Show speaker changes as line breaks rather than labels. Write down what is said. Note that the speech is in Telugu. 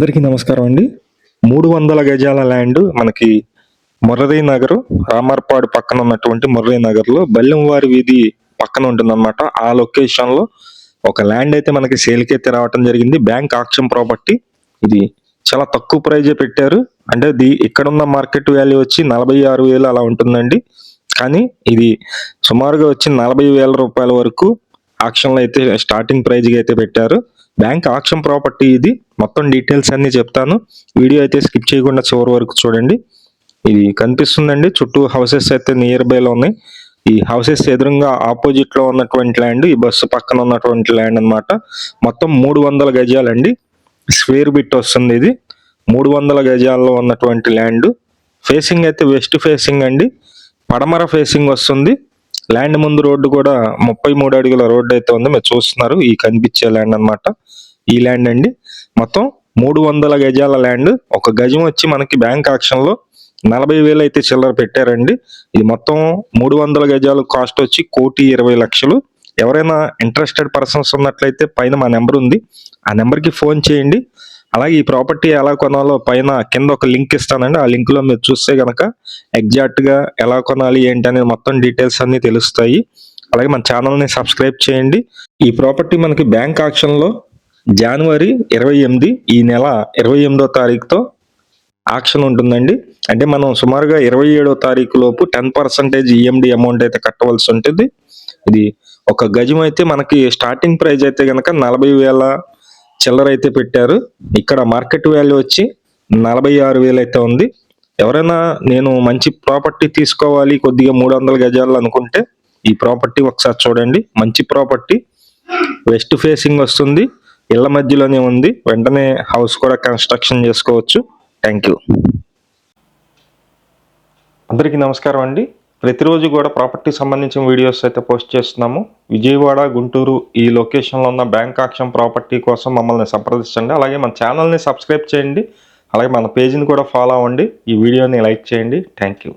అందరికీ నమస్కారం అండి. మూడు వందల గజాల ల్యాండ్ మనకి మురళీ నగర్ రామర్పాడు పక్కన ఉన్నటువంటి మురదై నగర్లో బల్లెంవారి వీధి పక్కన ఉంటుందన్నమాట. ఆ లొకేషన్లో ఒక ల్యాండ్ అయితే మనకి సేల్కి అయితే రావటం జరిగింది. Bank auction property. ఇది చాలా తక్కువ ప్రైజే పెట్టారు. అంటే ది ఇక్కడున్న మార్కెట్ వాల్యూ వచ్చి నలభై ఆరు వేలు అలా ఉంటుందండి. కానీ ఇది సుమారుగా వచ్చి నలభై వేల రూపాయల వరకు ఆక్షన్లో అయితే స్టార్టింగ్ ప్రైజ్ అయితే పెట్టారు. బ్యాంక్ ఆక్షన్ ప్రాపర్టీ ఇది. మొత్తం డీటెయిల్స్ అన్నీ చెప్తాను. వీడియో అయితే స్కిప్ చేయకుండా చివరి వరకు చూడండి. ఇది కనిపిస్తుందండి. చుట్టూ హౌసెస్ అయితే నియర్ బైలో ఉన్నాయి. ఈ హౌసెస్ ఎదురుగా ఆపోజిట్లో ఉన్నటువంటి ల్యాండ్ ఈ బస్సు పక్కన ఉన్నటువంటి ల్యాండ్ అన్నమాట. మొత్తం మూడు వందల గజాలండి. స్క్వేర్ బిట్ వస్తుంది ఇది. మూడు వందల గజాల్లో ఉన్నటువంటి ల్యాండ్ ఫేసింగ్ అయితే వెస్ట్ ఫేసింగ్ అండి. పడమర ఫేసింగ్ వస్తుంది. ల్యాండ్ ముందు రోడ్డు కూడా ముప్పై మూడు అడుగుల రోడ్డు అయితే ఉంది. మీరు చూస్తున్నారు ఈ కనిపించే ల్యాండ్ అన్నమాట. ఈ ల్యాండ్ అండి. మొత్తం మూడు వందల గజాల ల్యాండ్. ఒక గజం వచ్చి మనకి బ్యాంక్ ఆక్షన్లో నలభై వేలు అయితే చిల్లర పెట్టారండి. ఇది మొత్తం మూడు వందల గజాలు కాస్ట్ వచ్చి కోటి ఇరవై లక్షలు. ఎవరైనా ఇంట్రెస్టెడ్ పర్సన్స్ ఉన్నట్లయితే పైన మా నెంబర్ ఉంది. ఆ నెంబర్కి ఫోన్ చేయండి. అలాగే ఈ ప్రాపర్టీ ఎలా కొనాలో పైన కింద ఒక లింక్ ఇస్తానండి. ఆ లింక్లో మీరు చూస్తే కనుక ఎగ్జాక్ట్గా ఎలా కొనాలి ఏంటి అనేది మొత్తం డీటెయిల్స్ అన్నీ తెలుస్తాయి. అలాగే మన ఛానల్ని సబ్స్క్రైబ్ చేయండి. ఈ ప్రాపర్టీ మనకి బ్యాంక్ ఆక్షన్లో జనవరి ఇరవై ఎనిమిది ఈ నెల ఇరవై ఎనిమిదో తారీఖుతో ఆక్షన్ ఉంటుందండి. అంటే మనం సుమారుగా ఇరవై ఏడో తారీఖు లోపు టెన్ పర్సెంటేజ్ ఈఎండి అమౌంట్ అయితే కట్టవలసి ఉంటుంది. ఇది ఒక గజం అయితే మనకి స్టార్టింగ్ ప్రైస్ అయితే కనుక నలభై వేల చిల్లర అయితే పెట్టారు. ఇక్కడ మార్కెట్ వాల్యూ వచ్చి నలభై ఆరు వేలు అయితే ఉంది. ఎవరైనా నేను మంచి ప్రాపర్టీ తీసుకోవాలి కొద్దిగా మూడు వందల గజాలు అనుకుంటే ఈ ప్రాపర్టీ ఒకసారి చూడండి. మంచి ప్రాపర్టీ. వెస్ట్ ఫేసింగ్ వస్తుంది. ఇళ్ళ మధ్యలోనే ఉంది. వెంటనే హౌస్ కూడా కన్స్ట్రక్షన్ చేసుకోవచ్చు. Thank you. అందరికీ నమస్కారం అండి. ప్రతిరోజు కూడా ప్రాపర్టీ సంబంధించిన వీడియోస్ అయితే పోస్ట్ చేస్తున్నాము. విజయవాడ గుంటూరు ఈ లొకేషన్లో ఉన్న బ్యాంక్ ఆక్షన్ ప్రాపర్టీ కోసం మమ్మల్ని సంప్రదించండి. అలాగే మన ఛానల్ని సబ్స్క్రైబ్ చేయండి. అలాగే మన పేజీని కూడా ఫాలో అవ్వండి. ఈ వీడియోని లైక్ చేయండి. Thank you.